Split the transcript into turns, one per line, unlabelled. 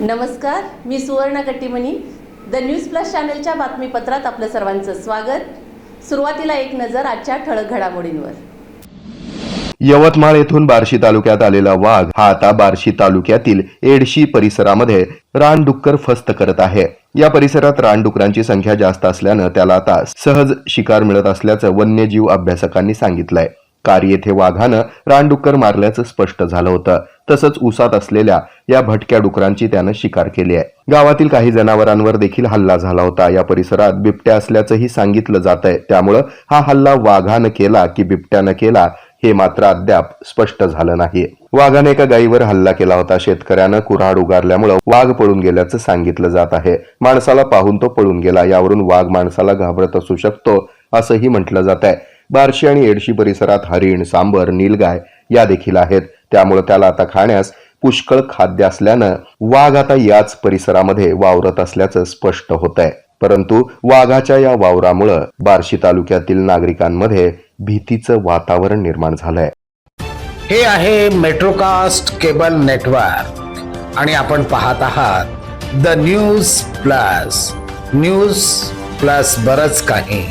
नमस्कार मी Suvarna Kattimani. The news plus चॅनलच्या बातमीपत्रात आपलं सर्वांचं स्वागत. सुरुवातीला एक नजर आजच्या ठळक घडामोडींवर.
यवतमाळ येथून बार्शी तालुक्यात आलेला वाघ हा आता बार्शी तालुक्यातील एडशी परिसरामध्ये रानडुक्कर फस्त करत आहे. या परिसरात रानडुकरांची संख्या जास्त असल्यानं त्याला आता सहज शिकार मिळत असल्याचं वन्यजीव अभ्यासकांनी सांगितलंय. कार येथे वाघानं रानडुक्कर मारल्याचं स्पष्ट झालं होतं. तसंच उसात असलेल्या या भटक्या डुकरांची त्यानं शिकार केली आहे. गावातील काही जनावरांवर देखील हल्ला झाला होता. या परिसरात बिबट्या असल्याचंही सांगितलं जात आहे. त्यामुळं हा हल्ला वाघानं केला की बिबट्यानं केला हे मात्र अद्याप स्पष्ट झालं नाही. वाघाने एका गायीवर हल्ला केला होता. शेतकऱ्यानं कुऱ्हाड उगारल्यामुळं वाघ पळून गेल्याचं सांगितलं जात आहे. माणसाला पाहून तो पळून गेला. यावरून वाघ माणसाला घाबरत असू शकतो असंही म्हटलं जात आहे. बार्शी आणि एडशी परिसरात हरिण सांबर नीलगाय या देखील आहेत. त्यामुळे त्याला आता खाण्यास पुष्कळ खाद्य असल्यानं वाघ आता याच परिसरामध्ये वावरत असल्याचं स्पष्ट होत आहे परंतु वाघाच्या या वावरामुळं बार्शी तालुक्यातील नागरिकांमध्ये भीतीचं वातावरण निर्माण झालंय.
हे आहे मेट्रोकास्ट केबल नेटवर्क. आणि आपण पाहत आहात the news plus. News plus बरच काही.